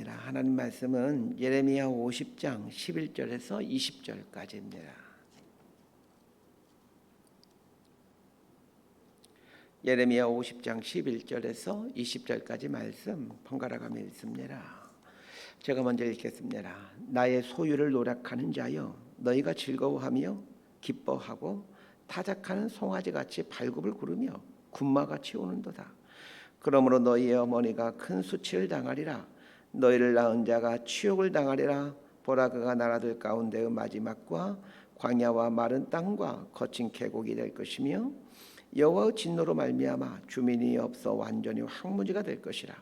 말씀입니다. 하나님 말씀은 예레미야 50장 11절에서 20절까지입니다. 예레미야 50장 11절에서 20절까지 말씀 번갈아 가며 읽습니다. 제가 먼저 읽겠습니다. 나의 소유를 노력하는 자여 너희가 즐거워하며 기뻐하고 타작하는 송아지 같이 발굽을 구르며 군마같이 우는도다. 그러므로 너희의 어머니가 큰 수치를 당하리라. 너희를 낳은 자가 치욕을 당하리라. 보라 그가 나라들 가운데의 마지막과 광야와 마른 땅과 거친 계곡이 될 것이며 여호와의 진노로 말미암아 주민이 없어 완전히 황무지가 될 것이라.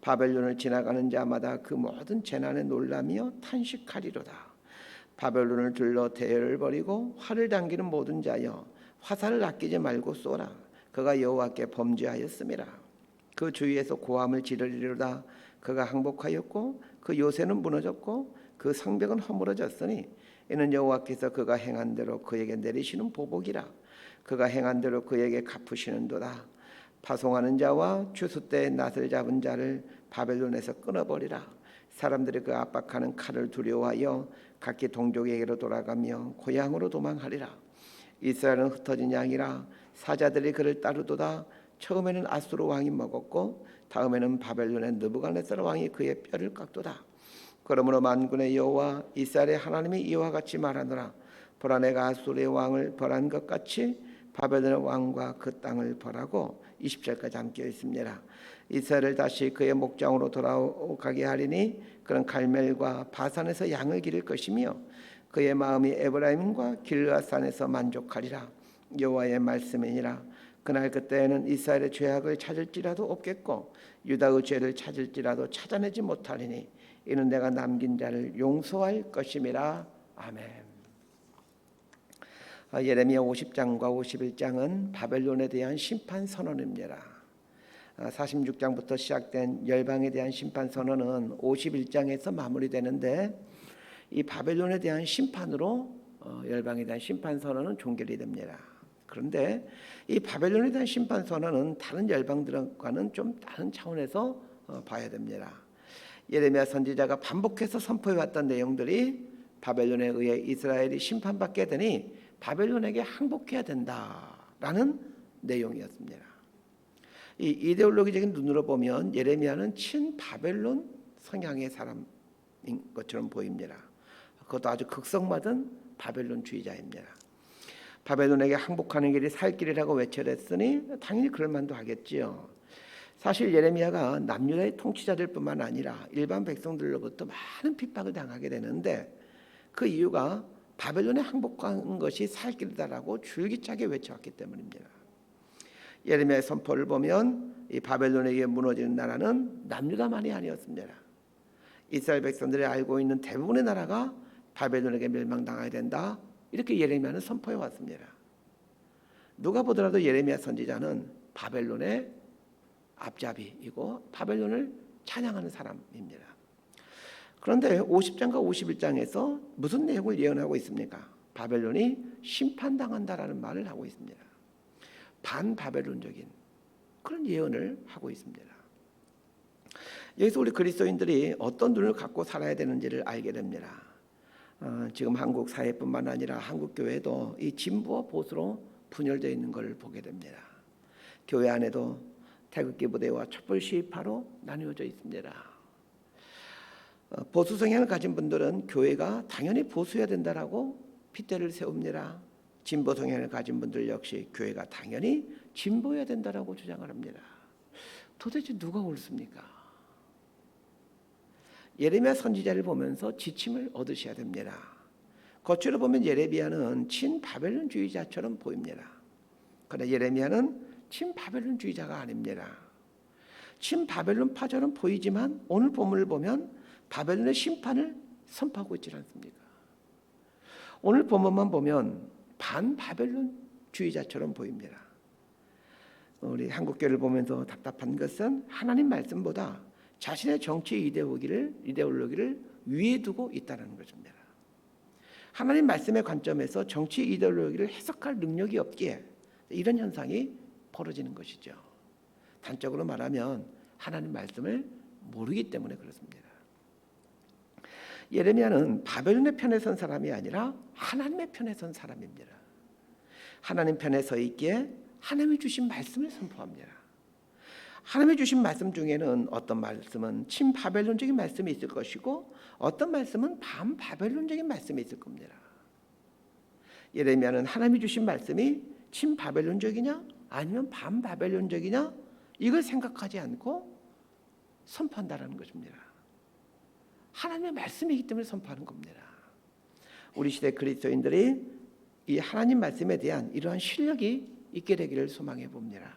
바벨론을 지나가는 자마다 그 모든 재난에 놀라며 탄식하리로다. 바벨론을 들러 대열을 벌이고 활을 당기는 모든 자여 화살을 아끼지 말고 쏘라. 그가 여호와께 범죄하였음이라. 그 주위에서 고함을 지르리로다. 그가 항복하였고 그 요새는 무너졌고 그 성벽은 허물어졌으니 이는 여호와께서 그가 행한 대로 그에게 내리시는 보복이라. 그가 행한 대로 그에게 갚으시는도다. 파송하는 자와 추수 때 낫을 잡은 자를 바벨론에서 끊어버리라. 사람들이 그 압박하는 칼을 두려워하여 각기 동족에게로 돌아가며 고향으로 도망하리라. 이스라엘은 흩어진 양이라 사자들이 그를 따르도다. 처음에는 아수르 왕이 먹었고 다음에는 바벨론의 느부갓네살 왕이 그의 뼈를 깎도다. 그러므로 만군의 여호와 이스라엘의 하나님이 이와 같이 말하노라. 보라 내가 아수르의 왕을 벌한 것 같이 바벨론의 왕과 그 땅을 벌하고 20절까지 함께 있습니다. 이스라엘을 다시 그의 목장으로 돌아가게 하리니 그런 갈멜과 바산에서 양을 기를 것이며 그의 마음이 에브라임과 길르앗산에서 만족하리라 여호와의 말씀이니라 그날 그때에는 이스라엘의 죄악을 찾을지라도 없겠고 유다의 죄를 찾을지라도 찾아내지 못하리니 이는 내가 남긴 자를 용서할 것임이라 아멘. 아, 예레미야 50장과 51장은 바벨론에 대한 심판 선언입니다. 46장부터 시작된 열방에 대한 심판 선언은 51장에서 마무리되는데 이 바벨론에 대한 심판으로 어, 열방에 대한 심판 선언은 종결이 됩니다. 그런데 이 바벨론에 대한 심판 선언은 다른 열방들과는 좀 다른 차원에서 어, 봐야 됩니다. 예레미야 선지자가 반복해서 선포해 왔던 내용들이 바벨론에 의해 이스라엘이 심판받게 되니 바벨론에게 항복해야 된다라는 내용이었습니다. 이 이데올로기적인 눈으로 보면 예레미야는 친 바벨론 성향의 사람인 것처럼 보입니다. 그것도 아주 극성맞은 바벨론주의자입니다. 바벨론에게 항복하는 길이 살 길이라고 외쳐냈으니 당연히 그럴 만도 하겠지요. 사실 예레미야가 남유다의 통치자들뿐만 아니라 일반 백성들로부터 많은 핍박을 당하게 되는데 그 이유가 바벨론에 항복한 것이 살 길이다라고 줄기차게 외쳐왔기 때문입니다. 예레미야의 선포를 보면 이 바벨론에게 무너지는 나라는 남유다만이 아니었습니다. 이스라엘 백성들이 알고 있는 대부분의 나라가 바벨론에게 멸망당해야 된다. 이렇게 예레미야는 선포해 왔습니다. 누가 보더라도 예레미야 선지자는 바벨론의 앞잡이이고 바벨론을 찬양하는 사람입니다. 그런데 50장과 51장에서 무슨 내용을 예언하고 있습니까? 바벨론이 심판당한다라는 말을 하고 있습니다. 반바벨론적인 그런 예언을 하고 있습니다. 여기서 우리 그리스도인들이 어떤 눈을 갖고 살아야 되는지를 알게 됩니다. 어, 지금 한국 사회뿐만 아니라 한국 교회도 이 진보와 보수로 분열되어 있는 것을 보게 됩니다. 교회 안에도 태극기 부대와 촛불 시위파로 나누어져 있습니다. 어, 보수 성향을 가진 분들은 교회가 당연히 보수해야 된다라고 핏대를 세웁니다. 진보 성향을 가진 분들 역시 교회가 당연히 진보해야 된다라고 주장을 합니다. 도대체 누가 옳습니까? 예레미야 선지자를 보면서 지침을 얻으셔야 됩니다. 겉으로 보면 예레미야는 친 바벨론주의자처럼 보입니다. 그러나 예레미야는 친 바벨론주의자가 아닙니다. 친 바벨론파처럼 보이지만 오늘 본문을 보면 바벨론의 심판을 선포하고 있지 않습니까? 오늘 본문만 보면 반바벨론주의자처럼 보입니다. 우리 한국교를 보면서 답답한 것은 하나님 말씀보다 자신의 정치 이데올로기를 이데올로기를 위에 두고 있다는 것입니다. 하나님 말씀의 관점에서 정치 이데올로기를 해석할 능력이 없기에 이런 현상이 벌어지는 것이죠. 단적으로 말하면 하나님 말씀을 모르기 때문에 그렇습니다. 예레미야는 바벨론의 편에 선 사람이 아니라 하나님의 편에 선 사람입니다. 하나님 편에 서 있기에 하나님이 주신 말씀을 선포합니다. 하나님이 주신 말씀 중에는 어떤 말씀은 친바벨론적인 말씀이 있을 것이고 어떤 말씀은 반바벨론적인 말씀이 있을 겁니다. 예레미야는 하나님이 주신 말씀이 친바벨론적이냐 아니면 반바벨론적이냐 이걸 생각하지 않고 선포한다라는 것입니다. 하나님의 말씀이기 때문에 선포하는 겁니다. 우리 시대 그리스도인들이 이 하나님 말씀에 대한 이러한 실력이 있게 되기를 소망해 봅니다.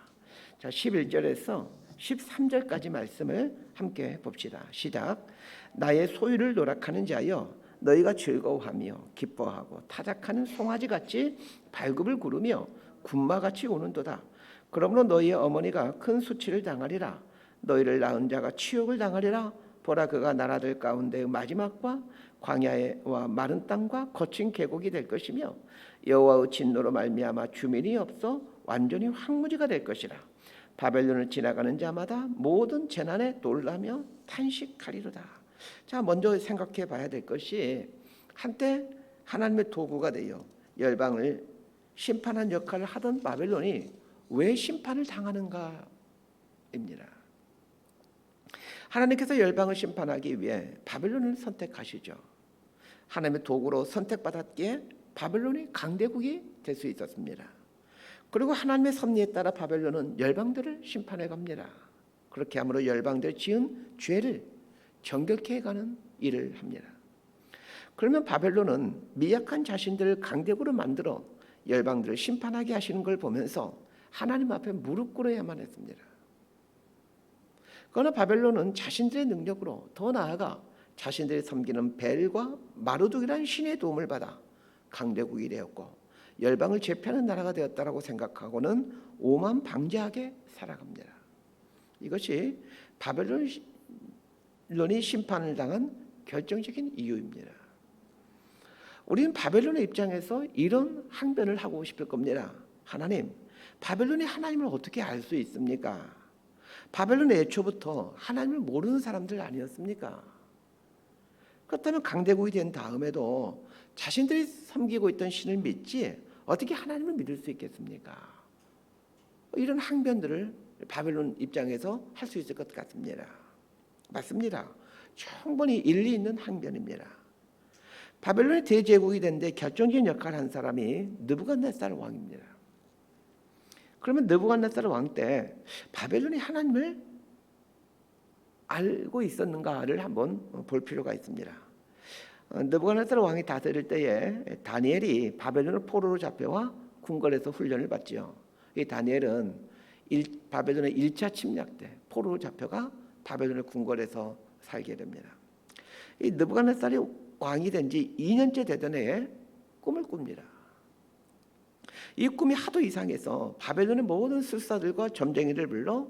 자, 11절에서 13절까지 말씀을 함께 봅시다. 시작. 나의 소유를 노락하는 자여 너희가 즐거워하며 기뻐하고 타작하는 송아지 같이 발굽을 구르며 군마 같이 오는도다. 그러므로 너희의 어머니가 큰 수치를 당하리라. 너희를 낳은 자가 치욕을 당하리라. 보라 그가 나라들 가운데의 마지막과 광야와 마른 땅과 거친 계곡이 될 것이며 여호와의 진노로 말미암아 주민이 없어 완전히 황무지가 될 것이라. 바벨론을 지나가는 자마다 모든 재난에 놀라며 탄식하리로다. 자, 먼저 생각해 봐야 될 것이 한때 하나님의 도구가 되어 열방을 심판한 역할을 하던 바벨론이 왜 심판을 당하는가입니다. 하나님께서 열방을 심판하기 위해 바벨론을 선택하시죠. 하나님의 도구로 선택받았기에 바벨론이 강대국이 될 수 있었습니다. 그리고 하나님의 섭리에 따라 바벨론은 열방들을 심판해 갑니다. 그렇게 함으로 열방들 지은 죄를 정결케 해가는 일을 합니다. 그러면 바벨론은 미약한 자신들을 강대국으로 만들어 열방들을 심판하게 하시는 걸 보면서 하나님 앞에 무릎 꿇어야만 했습니다. 그러나 바벨론은 자신들의 능력으로 더 나아가 자신들이 섬기는 벨과 마르둑이라는 신의 도움을 받아 강대국이 되었고 열방을 제패하는 나라가 되었다라고 생각하고는 오만 방자하게 살아갑니다. 이것이 바벨론이 심판을 당한 결정적인 이유입니다. 우리는 바벨론의 입장에서 이런 항변을 하고 싶을 겁니다. 하나님, 바벨론이 하나님을 어떻게 알 수 있습니까? 바벨론의 애초부터 하나님을 모르는 사람들 아니었습니까? 그렇다면 강대국이 된 다음에도 자신들이 섬기고 있던 신을 믿지 어떻게 하나님을 믿을 수 있겠습니까? 이런 항변들을 바벨론 입장에서 할 수 있을 것 같습니다. 맞습니다. 충분히 일리 있는 항변입니다. 바벨론의 대제국이 된데 결정적인 역할을 한 사람이 느부갓네살 왕입니다. 그러면 느부갓네살 왕 때 바벨론이 하나님을 알고 있었는가를 한번 볼 필요가 있습니다. 어, 느부갓네살 왕이 다스릴 때에 다니엘이 바벨론을 포로로 잡혀와 궁궐에서 훈련을 받지요. 이 다니엘은 일, 바벨론의 1차 침략 때 포로로 잡혀가 바벨론의 궁궐에서 살게 됩니다. 이 느부갓네살이 왕이 된 지 2년째 되던 해에 꿈을 꿉니다. 이 꿈이 하도 이상해서 바벨론의 모든 술사들과 점쟁이를 불러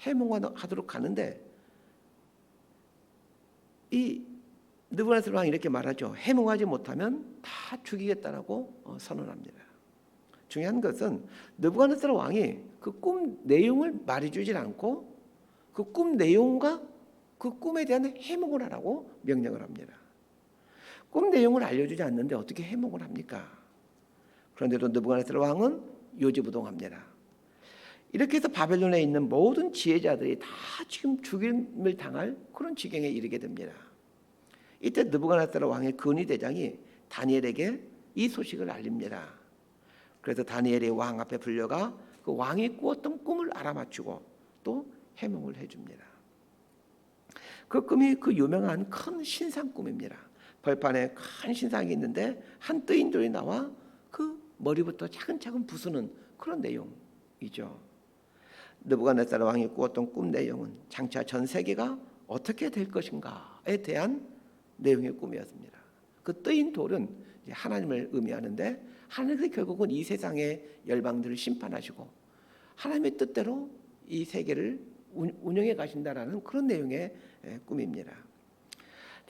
해몽하도록 하는데 이 느부갓네살 왕이 이렇게 말하죠. 해몽하지 못하면 다 죽이겠다라고 어, 선언합니다. 중요한 것은 느부갓네살 왕이 그 꿈 내용을 말해주질 않고 그 꿈 내용과 그 꿈에 대한 해몽을 하라고 명령을 합니다. 꿈 내용을 알려주지 않는데 어떻게 해몽을 합니까? 그런데도 느부갓네살 왕은 요지부동합니다. 이렇게 해서 바벨론에 있는 모든 지혜자들이 다 지금 죽임을 당할 그런 지경에 이르게 됩니다. 이때 느부갓네살 왕의 근위 대장이 다니엘에게 이 소식을 알립니다. 그래서 다니엘이 왕 앞에 불려가 그 왕이 꾸었던 꿈을 알아맞추고 또 해몽을 해줍니다. 그 꿈이 그 유명한 큰 신상 꿈입니다. 벌판에 큰 신상이 있는데 한 뜨인 돌이 나와 그 머리부터 차근차근 부수는 그런 내용이죠. 느부갓네살 왕이 꾸었던 꿈 내용은 장차 전 세계가 어떻게 될 것인가에 대한 내용의 꿈이었습니다. 그 뜨인 돌은 하나님을 의미하는데 하나님께서 결국은 이 세상의 열방들을 심판하시고 하나님의 뜻대로 이 세계를 운영해 가신다라는 그런 내용의 꿈입니다.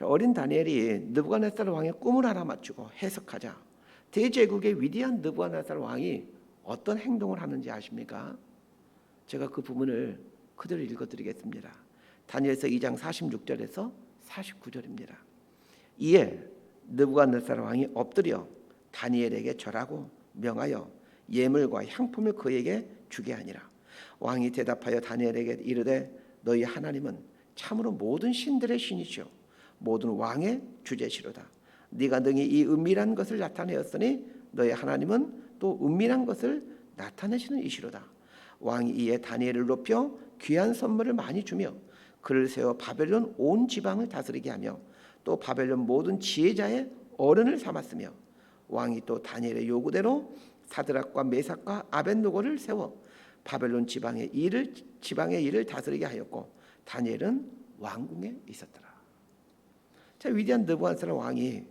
어린 다니엘이 느부갓네살 왕의 꿈을 하나 맞추고 해석하자 대제국의 위대한 느부갓네살 왕이 어떤 행동을 하는지 아십니까? 제가 그 부분을 그대로 읽어드리겠습니다. 다니엘서 2장 46절에서 49절입니다. 이에 느부갓네살 왕이 엎드려 다니엘에게 절하고 명하여 예물과 향품을 그에게 주게 하니라. 왕이 대답하여 다니엘에게 이르되 너희 하나님은 참으로 모든 신들의 신이시요 모든 왕의 주제시로다. 네가 능히 이 은밀한 것을 나타내었으니 너희 하나님은 또 은밀한 것을 나타내시는 이시로다. 왕이 이에 다니엘을 높여 귀한 선물을 많이 주며 그를 세워 바벨론 온 지방을 다스리게 하며 또 바벨론 모든 지혜자의 어른을 삼았으며 왕이 또 다니엘의 요구대로 사드락과 메삭과 아벤노고를 세워 바벨론 지방의 일을 지방의 일을 다스리게 하였고 다니엘은 왕궁에 있었더라. 자 위대한 느부갓네살 왕이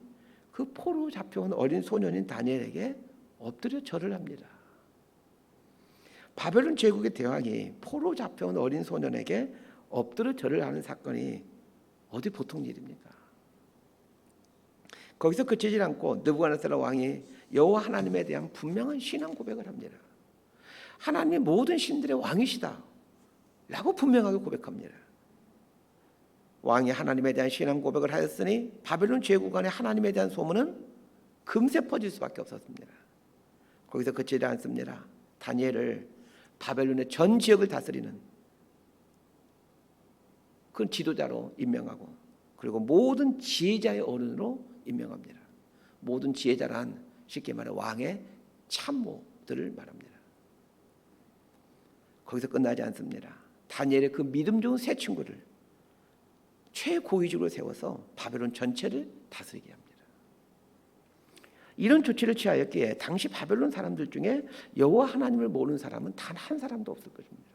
그 포로 잡혀온 어린 소년인 다니엘에게 엎드려 절을 합니다. 바벨론 제국의 대왕이 포로 잡혀온 어린 소년에게 엎드려 절을 하는 사건이 어디 보통 일입니까? 거기서 그치지 않고 느부갓네살 왕이 여호와 하나님에 대한 분명한 신앙 고백을 합니다. 하나님이 모든 신들의 왕이시다. 라고 분명하게 고백합니다. 왕이 하나님에 대한 신앙 고백을 하였으니 바벨론 제국 안에 하나님에 대한 소문은 금세 퍼질 수밖에 없었습니다. 거기서 그치지 않습니다. 다니엘을 바벨론의 전 지역을 다스리는 그 지도자로 임명하고 그리고 모든 지혜자의 어른으로 임명합니다. 모든 지혜자란 쉽게 말해 왕의 참모들을 말합니다. 거기서 끝나지 않습니다. 다니엘의 그 믿음 좋은 세 친구를 최고위직으로 세워서 바벨론 전체를 다스리게 합니다. 이런 조치를 취하였기에 당시 바벨론 사람들 중에 여호와 하나님을 모르는 사람은 단 한 사람도 없을 것입니다.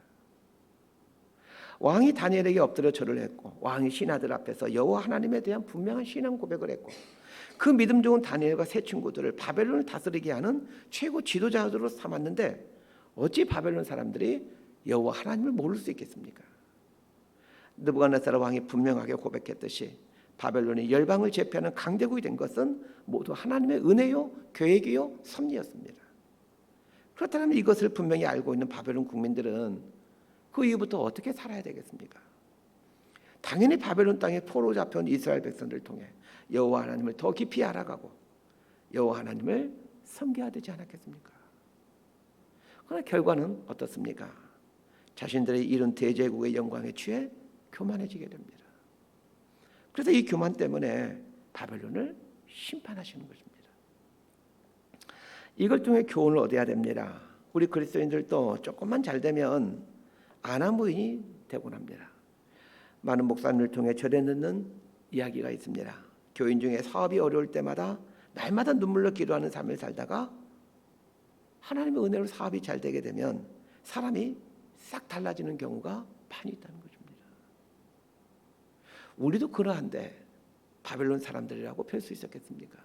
왕이 다니엘에게 엎드려 절을 했고 왕이 신하들 앞에서 여호와 하나님에 대한 분명한 신앙 고백을 했고 그 믿음 좋은 다니엘과 세 친구들을 바벨론을 다스리게 하는 최고 지도자들로 삼았는데 어찌 바벨론 사람들이 여호와 하나님을 모를 수 있겠습니까? 느부갓네살 왕이 분명하게 고백했듯이 바벨론이 열방을 제패하는 강대국이 된 것은 모두 하나님의 은혜요, 계획이요, 섭리였습니다. 그렇다면 이것을 분명히 알고 있는 바벨론 국민들은 그 이후부터 어떻게 살아야 되겠습니까? 당연히 바벨론 땅에 포로 잡혀온 이스라엘 백성들을 통해 여호와 하나님을 더 깊이 알아가고 여호와 하나님을 섬겨야 되지 않았겠습니까? 그러나 결과는 어떻습니까? 자신들의 이룬 대제국의 영광에 취해 교만해지게 됩니다. 그래서 이 교만 때문에 바벨론을 심판하시는 것입니다. 이걸 통해 교훈을 얻어야 됩니다. 우리 그리스도인들도 조금만 잘 되면 아나무인이 되곤 합니다. 많은 목사님을 통해 절에 넣는 이야기가 있습니다. 교인 중에 사업이 어려울 때마다 날마다 눈물로 기도하는 삶을 살다가 하나님의 은혜로 사업이 잘 되게 되면 사람이 싹 달라지는 경우가 많이 있다는 것입니다. 우리도 그러한데 바벨론 사람들이라고 펼 수 있었겠습니까?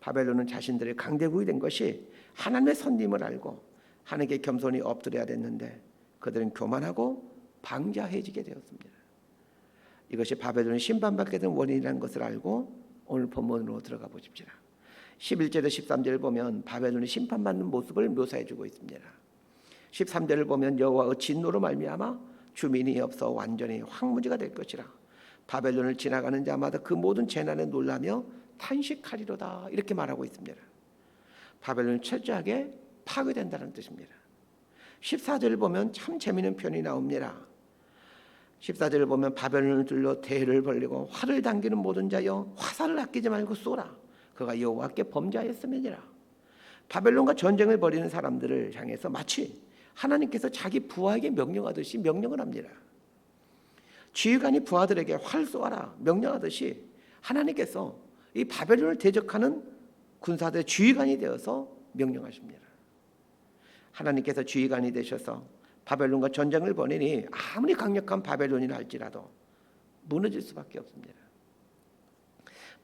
바벨론은 자신들의 강대국이 된 것이 하나님의 선님을 알고 하나님께 겸손히 엎드려야 됐는데 그들은 교만하고 방자해지게 되었습니다. 이것이 바벨론이 심판받게 된 원인이라는 것을 알고 오늘 본문으로 들어가 보십시다. 11절에 13절을 보면 바벨론이 심판받는 모습을 묘사해 주고 있습니다. 13절을 보면 여호와의 진노로 말미암아 주민이 없어 완전히 황무지가 될 것이라. 바벨론을 지나가는 자마다 그 모든 재난에 놀라며 탄식하리로다 이렇게 말하고 있습니다. 바벨론이 철저하게 파괴된다는 뜻입니다. 14절을 보면 참 재미있는 표현이 나옵니다. 14절을 보면 바벨론을 둘러 대를 벌리고 활을 당기는 모든 자여 화살을 아끼지 말고 쏘라. 그가 여호와께 범죄하였음이니라. 바벨론과 전쟁을 벌이는 사람들을 향해서 마치 하나님께서 자기 부하에게 명령하듯이 명령을 합니다. 지휘관이 부하들에게 활 쏘아라 명령하듯이 하나님께서 이 바벨론을 대적하는 군사들의 지휘관이 되어서 명령하십니다. 하나님께서 지휘관이 되셔서 바벨론과 전쟁을 벌이니 아무리 강력한 바벨론이라 할지라도 무너질 수밖에 없습니다.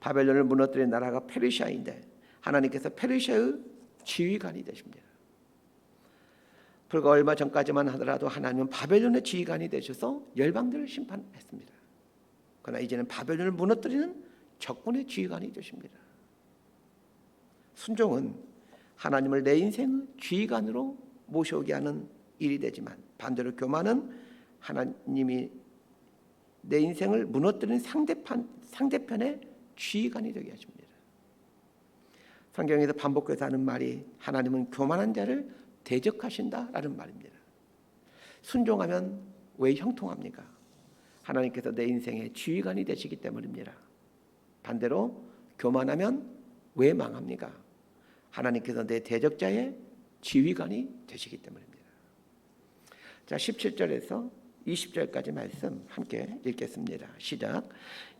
바벨론을 무너뜨린 나라가 페르시아인데 하나님께서 페르시아의 지휘관이 되십니다. 불과 얼마 전까지만 하더라도 하나님은 바벨론의 지휘관이 되셔서 열방들을 심판했습니다. 그러나 이제는 바벨론을 무너뜨리는 적군의 지휘관이 되십니다. 순종은 하나님을 내 인생의 지휘관으로 모셔오게 하는 일이 되지만 반대로 교만은 하나님이 내 인생을 무너뜨리는 상대편 상대편의 지휘관이 되게 하십니다. 성경에서 반복해서 하는 말이 하나님은 교만한 자를 대적하신다라는 말입니다. 순종하면 왜 형통합니까? 하나님께서 내 인생의 지휘관이 되시기 때문입니다. 반대로 교만하면 왜 망합니까? 하나님께서 내 대적자의 지휘관이 되시기 때문입니다. 자, 17절에서 20절까지 말씀 함께 읽겠습니다. 시작.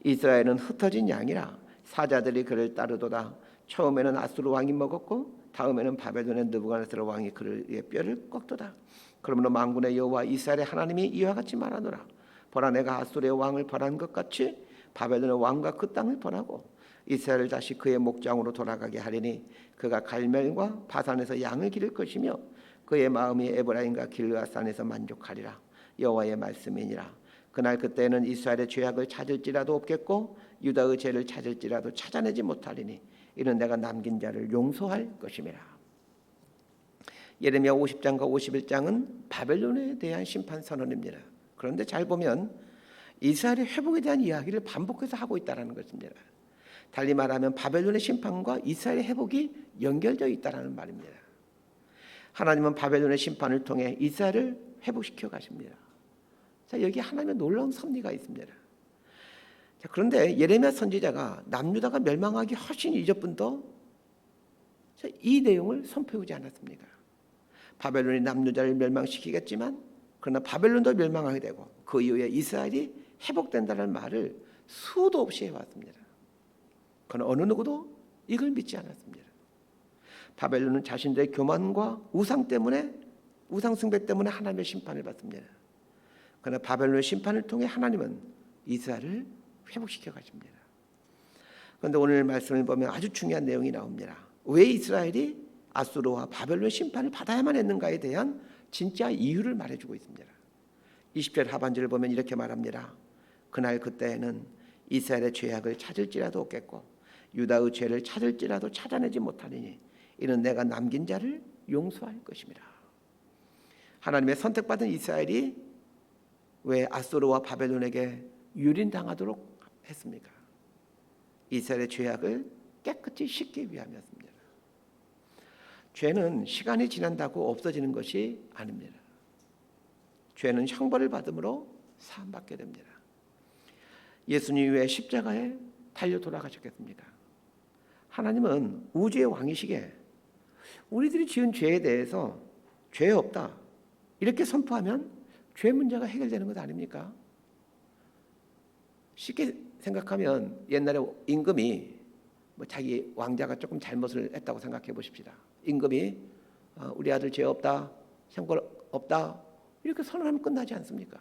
이스라엘은 흩어진 양이라 사자들이 그를 따르도다. 처음에는 아수르 왕이 먹었고 다음에는 바벨론의 느부갓네살 왕이 그의 뼈를 꺾도다. 그러므로 만군의 여호와 이스라엘의 하나님이 이와 같이 말하노라. 보라 내가 아수르의 왕을 벌한 것 같이 바벨론의 왕과 그 땅을 벌하고 이스라엘을 다시 그의 목장으로 돌아가게 하리니 그가 갈멜과 바산에서 양을 기를 것이며 그의 마음이 에브라임과 길르앗 산에서 만족하리라 여호와의 말씀이니라 그날 그때는 이스라엘의 죄악을 찾을지라도 없겠고 유다의 죄를 찾을지라도 찾아내지 못하리니 이는 내가 남긴 자를 용서할 것임이라 예레미야 50장과 51장은 바벨론에 대한 심판 선언입니다. 그런데 잘 보면 이스라엘의 회복에 대한 이야기를 반복해서 하고 있다는 것입니다. 달리 말하면 바벨론의 심판과 이스라엘의 회복이 연결되어 있다는 말입니다. 하나님은 바벨론의 심판을 통해 이스라엘을 회복시켜 가십니다. 자, 여기 하나님의 놀라운 섭리가 있습니다. 자, 그런데 예레미야 선지자가 남유다가 멸망하기 훨씬 이전부터 자, 이 내용을 선포해 오지 않았습니까? 바벨론이 남유다를 멸망시키겠지만 그러나 바벨론도 멸망하게 되고 그 이후에 이스라엘이 회복된다는 말을 수도 없이 해왔습니다. 그러나 어느 누구도 이걸 믿지 않았습니다. 바벨론은 자신들의 교만과 우상 때문에 우상 숭배 때문에 하나님의 심판을 받습니다. 그러나 바벨론의 심판을 통해 하나님은 이스라엘을 회복시켜 가십니다. 그런데 오늘 말씀을 보면 아주 중요한 내용이 나옵니다. 왜 이스라엘이 아수르와 바벨론 심판을 받아야만 했는가에 대한 진짜 이유를 말해주고 있습니다. 20절 하반절을 보면 이렇게 말합니다. 그날 그때에는 이스라엘의 죄악을 찾을지라도 없겠고 유다의 죄를 찾을지라도 찾아내지 못하리니 이는 내가 남긴 자를 용서할 것입니다. 하나님의 선택받은 이스라엘이 왜 아수르와 바벨론에게 유린당하도록 했습니까? 이스라엘의 죄악을 깨끗이 씻기 위함이었습니다. 죄는 시간이 지난다고 없어지는 것이 아닙니다. 죄는 형벌을 받음으로 사함받게 됩니다. 예수님 왜 십자가에 달려 돌아가셨겠습니까? 하나님은 우주의 왕이시게 우리들이 지은 죄에 대해서 죄 없다 이렇게 선포하면 죄 문제가 해결되는 것 아닙니까? 쉽게 생각하면 옛날에 임금이 뭐 자기 왕자가 조금 잘못을 했다고 생각해 보십시다. 임금이 어, 우리 아들 죄 없다, 형벌 없다 이렇게 선언하면 끝나지 않습니까?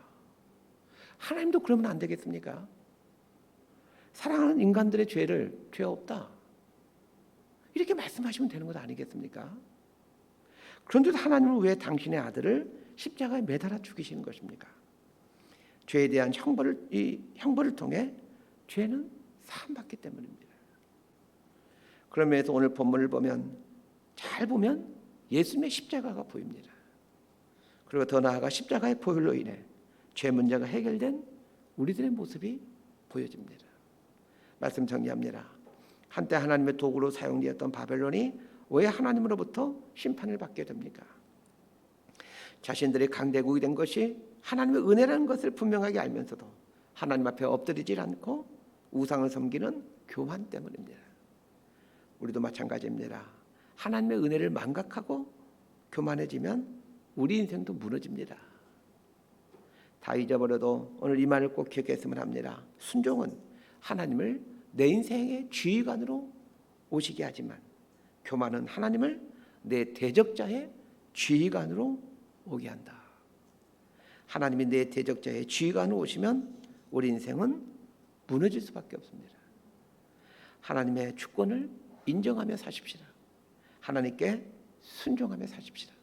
하나님도 그러면 안 되겠습니까? 사랑하는 인간들의 죄를 죄 없다 이렇게 말씀하시면 되는 것 아니겠습니까? 그런데도 하나님은 왜 당신의 아들을 십자가에 매달아 죽이시는 것입니까? 죄에 대한 형벌을 이 형벌을 통해 죄는 사함받기 때문입니다. 그러면서 오늘 본문을 보면 잘 보면 예수님의 십자가가 보입니다. 그리고 더 나아가 십자가의 보혈로 인해 죄 문제가 해결된 우리들의 모습이 보여집니다. 말씀 정리합니다. 한때 하나님의 도구로 사용되었던 바벨론이 왜 하나님으로부터 심판을 받게 됩니까? 자신들이 강대국이 된 것이 하나님의 은혜라는 것을 분명하게 알면서도 하나님 앞에 엎드리질 않고 우상을 섬기는 교만 때문입니다. 우리도 마찬가지입니다. 하나님의 은혜를 망각하고 교만해지면 우리 인생도 무너집니다. 다 잊어버려도 오늘 이 말을 꼭 기억했으면 합니다. 순종은 하나님을 내 인생의 지휘관으로 오시게 하지만 교만은 하나님을 내 대적자의 지휘관으로 오게 한다. 하나님이 내 대적자의 지휘관으로 오시면 우리 인생은 무너질 수밖에 없습니다. 하나님의 주권을 인정하며 사십시다. 하나님께 순종하며 사십시다.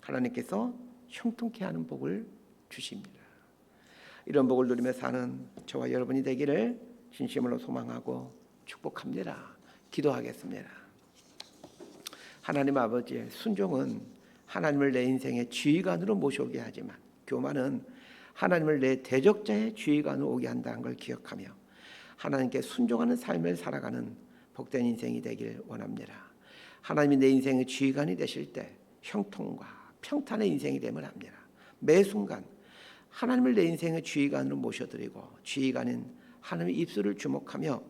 하나님께서 형통케 하는 복을 주십니다. 이런 복을 누리며 사는 저와 여러분이 되기를 진심으로 소망하고 축복합니다. 기도하겠습니다. 하나님 아버지의 순종은 하나님을 내 인생의 지휘관으로 모셔오게 하지만 교만은 하나님을 내 대적자의 지휘관으로 오게 한다는 걸 기억하며 하나님께 순종하는 삶을 살아가는 복된 인생이 되길 원합니다. 하나님이 내 인생의 주의관이 되실 때 형통과 평탄의 인생이 됨을 합니다. 매 순간 하나님을 내 인생의 주의관으로 모셔드리고 주의관인 하나님의 입술을 주목하며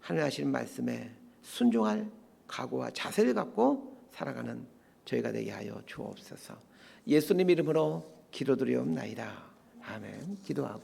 하나님 하시는 말씀에 순종할 각오와 자세를 갖고 살아가는 저희가 되게 하여 주옵소서. 예수님 이름으로 기도드리옵나이다. 아멘. 기도하고